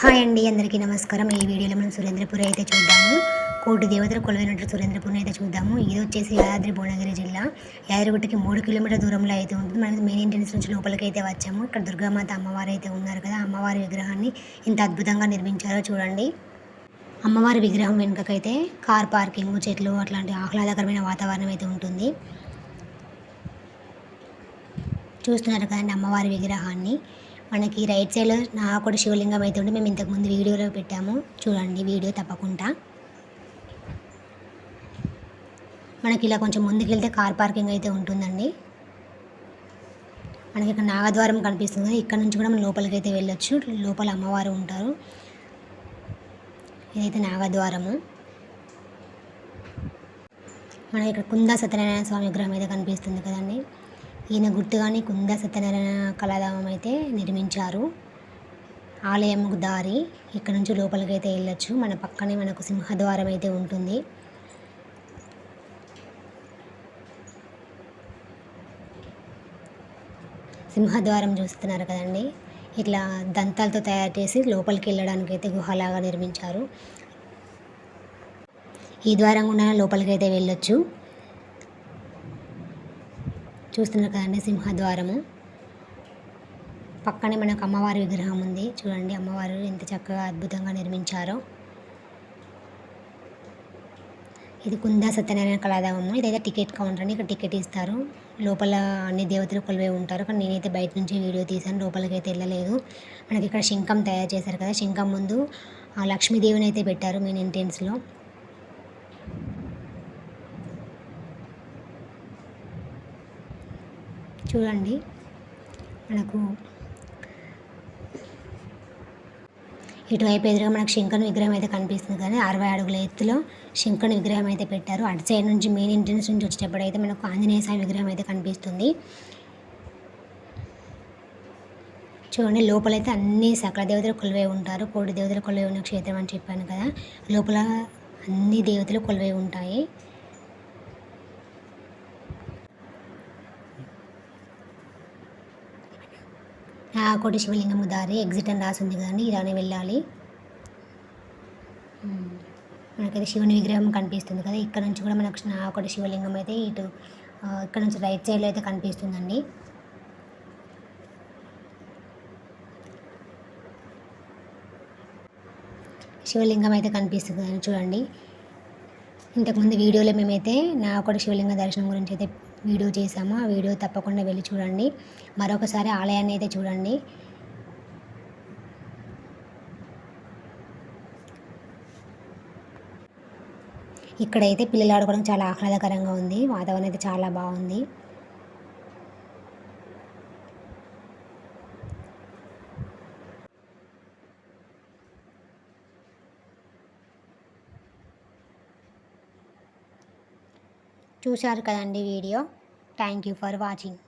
Hi అండి అందరికీ నమస్కారం. ఈ వీడియోలో మనం సురేంద్రపురి అయితే చూద్దాము. కోటి దేవతలు కొలువైనట్టు సురేంద్రపురి అయితే చూద్దాము. ఇది వచ్చేసి యాదాద్రి భువనగిరి జిల్లా. యాదగిరిగుట్టకి మూడు కిలోమీటర్ దూరంలో అయితే ఉంటుంది. మనం మెయిన్ ఎంట్రెన్స్ నుంచి లోపలికి అయితే వచ్చాము. ఇక్కడ దుర్గామాత అమ్మవారు అయితే ఉన్నారు కదా. అమ్మవారి విగ్రహాన్ని ఇంత అద్భుతంగా నిర్మించారో చూడండి. అమ్మవారి విగ్రహం వెనుకకైతే కార్ పార్కింగ్ చెట్లు అట్లాంటి ఆహ్లాదకరమైన వాతావరణం అయితే ఉంటుంది. చూస్తున్నారు కదండి అమ్మవారి విగ్రహాన్ని. మనకి రైట్ సైడ్లో కూడా శివలింగం అయితే ఉంటే మేము ఇంతకుముందు వీడియోలో పెట్టాము. చూడండి వీడియో తప్పకుండా. మనకి ఇలా కొంచెం ముందుకు వెళ్తే కార్ పార్కింగ్ అయితే ఉంటుందండి. మనకి ఇక్కడ నాగద్వారం కనిపిస్తుంది. ఇక్కడ నుంచి కూడా మనం లోపలికి అయితే వెళ్ళొచ్చు. లోపల అమ్మవారు ఉంటారు. ఇదైతే నాగద్వారము. మనకి ఇక్కడ కుందా సత్యనారాయణ స్వామి విగ్రహం అయితే కనిపిస్తుంది కదండి. ఈయన గుర్తుగానే కుంద సత్యనారాయణ కళాధామం అయితే నిర్మించారు. ఆలయంకు దారి ఇక్కడ నుంచి లోపలికి అయితే వెళ్ళొచ్చు. మన పక్కనే మనకు సింహద్వారం అయితే ఉంటుంది. సింహద్వారం చూస్తున్నారు కదండి. ఇట్లా దంతాలతో తయారు చేసి లోపలికి వెళ్ళడానికి అయితే గుహలాగా నిర్మించారు. ఈ ద్వారం కూడా లోపలికి అయితే వెళ్ళొచ్చు. చూస్తున్నారు కదండి సింహద్వారము. పక్కనే మనకు అమ్మవారి విగ్రహం ఉంది. చూడండి అమ్మవారు ఎంత చక్కగా అద్భుతంగా నిర్మించారో. ఇది కుందా సత్యనారాయణ కళాధామము ఇదైతే టికెట్ కౌంటర్ అని ఇక్కడ టికెట్ ఇస్తారు. లోపల అన్ని దేవతలు కొలువై ఉంటారు. కానీ నేనైతే బయట నుంచి వీడియో తీసాను లోపలికి అయితే వెళ్ళలేదు. మనకి ఇక్కడ శంఖం తయారు చేశారు కదా. శంఖం ముందు లక్ష్మీదేవిని అయితే పెట్టారు మెయిన్ ఎంట్రెన్స్లో. చూడండి. మనకు ఇటువైపు ఎదురుగా మనకు శంకర్ విగ్రహం అయితే కనిపిస్తుంది కానీ అరవై అడుగుల ఎత్తులో శంకర్ విగ్రహం అయితే పెట్టారు. అటు సైడ్ నుంచి మెయిన్ ఎంట్రన్స్ నుంచి వచ్చేటప్పుడు అయితే మనకు ఆంజనేయ స్వామి విగ్రహం అయితే కనిపిస్తుంది. చూడండి లోపలైతే అన్ని సకల దేవతలు కొలువై ఉంటారు. కోడి దేవతలు కొలువై ఉన్న క్షేత్రం అని చెప్పాను కదా. లోపల అన్ని దేవతలు కొలువై ఉంటాయి. కోటి శివలింగము దారి ఎగ్జిట్ అని రాసి ఉంది కదండి ఇలానే వెళ్ళాలి. మనకైతే శివుని విగ్రహం కనిపిస్తుంది కదా ఇక్కడ నుంచి కూడా మనకు ఒకటి శివలింగం అయితే ఇటు ఇక్కడ నుంచి రైట్ సైడ్లో అయితే కనిపిస్తుందండి. శివలింగం అయితే కనిపిస్తుంది చూడండి. ఇంతకుముందు వీడియోలో మేమైతే నా ఒకటి శివలింగ దర్శనం గురించి అయితే వీడియో చేసాము ఆ వీడియో తప్పకుండా వెళ్ళి చూడండి. మరొకసారి ఆలయాన్ని అయితే చూడండి. ఇక్కడైతే పిల్లలు ఆడుకోవడం చాలా ఆహ్లాదకరంగా ఉంది. వాతావరణం అయితే చాలా బాగుంది. చూశారు కదండి video. Thank you for watching